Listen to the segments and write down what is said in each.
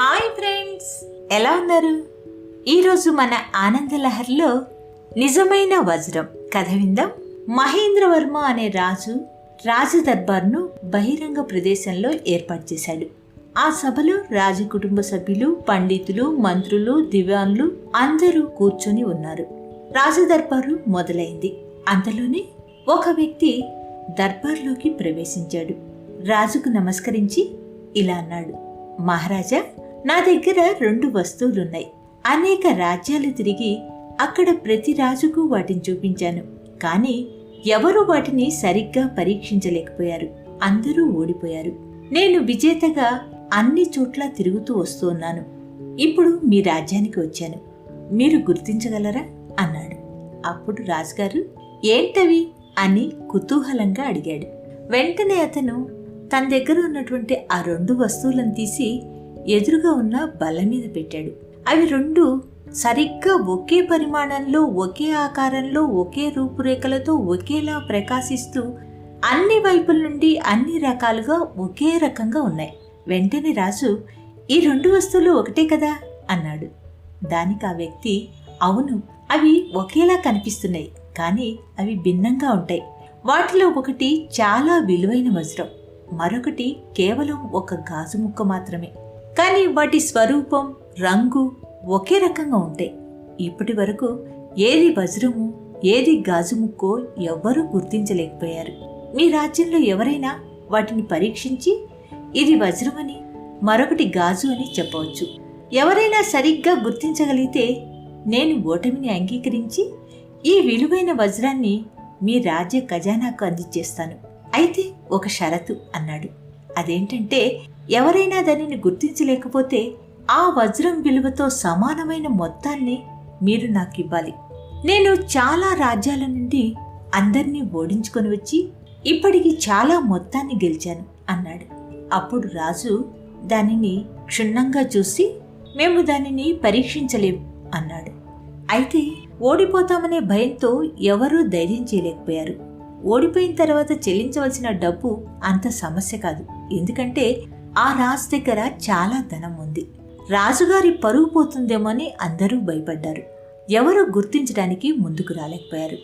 Hi friends. ఎలా ఉన్నారు? ఈరోజు మన ఆనందలహర్లో నిజమైన వజ్రం. కథ విందాం. మహేంద్రవర్మ అనే రాజు రాజ దర్బార్ను బహిరంగ ప్రదేశంలో ఏర్పాటు చేశాడు. ఆ సభలో రాజ కుటుంబ సభ్యులు పండితులు మంత్రులు దివాన్లు అందరూ కూర్చొని ఉన్నారు. రాజదర్బారు మొదలైంది. అంతలోనే ఒక వ్యక్తి దర్బార్లోకి ప్రవేశించాడు. రాజుకు నమస్కరించి ఇలా అన్నాడు. మహారాజా నా దగ్గర రెండు వస్తువులున్నాయి. అనేక రాజ్యాలు తిరిగి అక్కడ ప్రతి రాజుకు వాటిని చూపించాను. కానీ ఎవరు వాటిని సరిగ్గా పరీక్షించలేకపోయారు. అందరూ ఓడిపోయారు. నేను విజేతగా అన్ని చోట్ల తిరుగుతూ వస్తున్నాను ఇప్పుడు మీ రాజ్యానికి వచ్చాను. మీరు గుర్తించగలరా? అన్నాడు. అప్పుడు రాజుగారు ఏంటవి? అని కుతూహలంగా అడిగాడు. వెంటనే అతను తన దగ్గర ఉన్నటువంటి ఆ రెండు వస్తువులను తీసి ఎదురుగా ఉన్న బల్ల మీద పెట్టాడు. అవి రెండు సరిగ్గా ఒకే పరిమాణంలో ఒకే ఆకారంలో ఒకే రూపురేఖలతో ఒకేలా ప్రకాశిస్తూ అన్ని వైపుల నుండి అన్ని రకాలుగా ఒకే రకంగా ఉన్నాయి. వెంటనే రాజు ఈ రెండు వస్తువులు ఒకటే కదా? అన్నాడు. దానికి ఆ వ్యక్తి అవును అవి ఒకేలా కనిపిస్తున్నాయి కానీ అవి భిన్నంగా ఉంటాయి. వాటిలో ఒకటి చాలా విలువైన వజ్రం మరొకటి కేవలం ఒక గాజు ముక్క మాత్రమే. కానీ వాటి స్వరూపం రంగు ఒకే రకంగా ఉంటాయి ఇప్పటి వరకు ఏది వజ్రము ఏది గాజు ముక్కో ఎవ్వరూ గుర్తించలేకపోయారు. మీ రాజ్యంలో ఎవరైనా వాటిని పరీక్షించి ఇది వజ్రమని మరొకటి గాజు అని చెప్పవచ్చు. ఎవరైనా సరిగ్గా గుర్తించగలిగితే నేను ఓటమిని అంగీకరించి ఈ విలువైన వజ్రాన్ని మీ రాజ్య ఖజానాకు అందించేస్తాను. అయితే ఒక షరతు అన్నాడు. అదేంటంటే ఎవరైనా దానిని గుర్తించలేకపోతే ఆ వజ్రం విలువతో సమానమైన మొత్తాన్ని మీరు నాకు ఇవ్వాలి. నేను చాలా రాజ్యాల నుండి అందరినీ ఓడించుకొని వచ్చి ఇప్పటికి చాలా మొత్తాన్ని గెలిచాను అన్నాడు. అప్పుడు రాజు దానిని క్షుణ్ణంగా చూసి మేము దానిని పరీక్షించలేము అన్నాడు. అయితే ఓడిపోతామనే భయంతో ఎవరూ ధైర్యం చేయలేకపోయారు. ఓడిపోయిన తర్వాత చెల్లించవలసిన డబ్బు అంత సమస్య కాదు. ఎందుకంటే ఆ రాజు దగ్గర చాలా ధనం ఉంది. రాజుగారి పరువు పోతుందేమోని అందరూ భయపడ్డారు. ఎవరూ గుర్తించడానికి ముందుకు రాలేకపోయారు.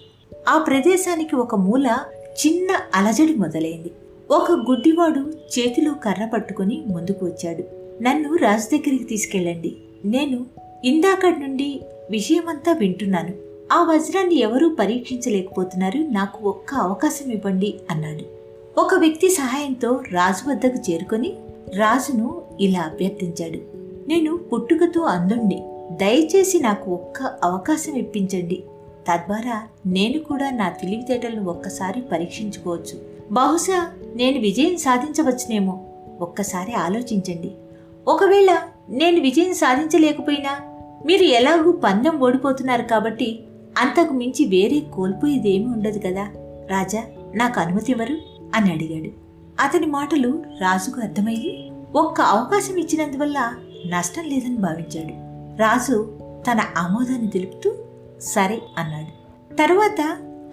ఆ ప్రదేశానికి ఒక మూల చిన్న అలజడి మొదలైంది. ఒక గుడ్డివాడు చేతిలో కర్ర పట్టుకుని ముందుకు వచ్చాడు. నన్ను రాజు దగ్గరికి తీసుకెళ్ళండి. నేను ఇందాకటి నుండి విషయమంతా వింటున్నాను. ఆ వజ్రాన్ని ఎవరూ పరీక్షించలేకపోతున్నారు. నాకు ఒక్క అవకాశం ఇవ్వండి అన్నాడు. ఒక వ్యక్తి సహాయంతో రాజు వద్దకు చేరుకొని రాజును ఇలా అభ్యర్థించాడు. నేను పుట్టుకతో అందుణ్ణి దయచేసి నాకు ఒక్క అవకాశం ఇప్పించండి. తద్వారా నేను కూడా నా తెలివితేటలను ఒక్కసారి పరీక్షించుకోవచ్చు. బహుశా నేను విజయం సాధించవచ్చునేమో. ఒక్కసారి ఆలోచించండి. ఒకవేళ నేను విజయం సాధించలేకపోయినా మీరు ఎలాగూ పందెం ఓడిపోతున్నారు కాబట్టి అంతకు మించి వేరే కోల్పోయేదేమీ ఉండదు కదా. రాజా నాకు అనుమతి ఇవ్వరు అని అడిగాడు. అతని మాటలు రాజుకు అర్థమయ్యి ఒక్క అవకాశం ఇచ్చినందువల్ల నష్టం లేదని భావించాడు. రాజు తన ఆమోదాన్ని తెలుపుతూ సరే అన్నాడు. తరువాత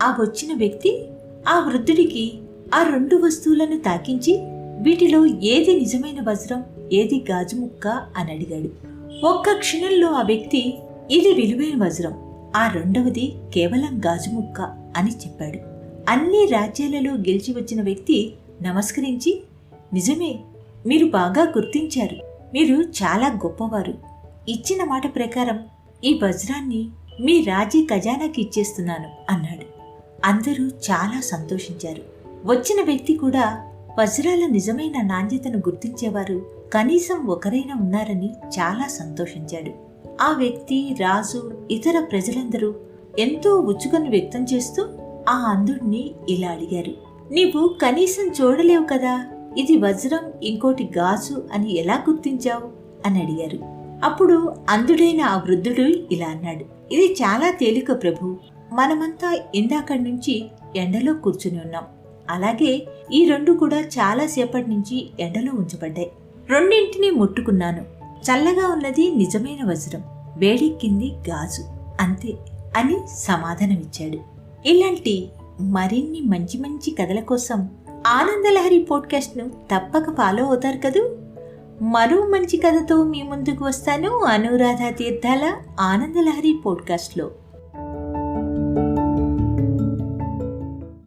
ఆ వచ్చిన వ్యక్తి ఆ వృద్ధుడికి ఆ రెండు వస్తువులను తాకించి వీటిలో ఏది నిజమైన వజ్రం ఏది గాజు ముక్క అని అడిగాడు. ఒక్క క్షణంలో ఆ వ్యక్తి ఇది విలువైన వజ్రం ఆ రెండవది కేవలం గాజు ముక్క అని చెప్పాడు. అన్ని రాజ్యాలలో గెలిచి వచ్చిన వ్యక్తి నమస్కరించి నిజమే మీరు బాగా గుర్తించారు. మీరు చాలా గొప్పవారు. ఇచ్చిన మాట ప్రకారం ఈ వజ్రాన్ని మీ రాజీ ఖజానాకి ఇచ్చేస్తున్నాను అన్నాడు. అందరూ చాలా సంతోషించారు. వచ్చిన వ్యక్తి కూడా వజ్రాల నిజమైన నాణ్యతను గుర్తించేవారు. కనీసం ఒకరైనా ఉన్నారని చాలా సంతోషించాడు. ఆ వ్యక్తి రాజు ఇతర ప్రజలందరూ ఎంతో ఉచ్చుకను వ్యక్తం చేస్తూ ఆ అంధుడిని ఇలా అడిగారు నీవు కనీసం చూడలేవు కదా ఇది వజ్రం ఇంకోటి గాజు అని ఎలా గుర్తించావు? అని అడిగారు. అప్పుడు అంధుడైన ఆ వృద్ధుడు ఇలా అన్నాడు ఇది చాలా తేలిక ప్రభు మనమంతా ఇందాకడి నుంచి ఎండలో కూర్చుని ఉన్నాం. అలాగే ఈ రెండు కూడా చాలా సేపటి నుంచి ఎండలో ఉంచబడ్డాయి. రెండింటిని ముట్టుకున్నాను. చల్లగా ఉన్నది నిజమైన వజ్రం వేడెక్కింది గాజు అంతే అని సమాధానమిచ్చాడు. ఇలాంటి మరిన్ని మంచి మంచి కథల కోసం ఆనందలహరి పోడ్కాస్ట్ను తప్పక ఫాలో అవుతారు కదూ? మరో మంచి కథతో మీ ముందుకు వస్తాను అనురాధ తీర్థాల ఆనందలహరి పోడ్కాస్ట్లో.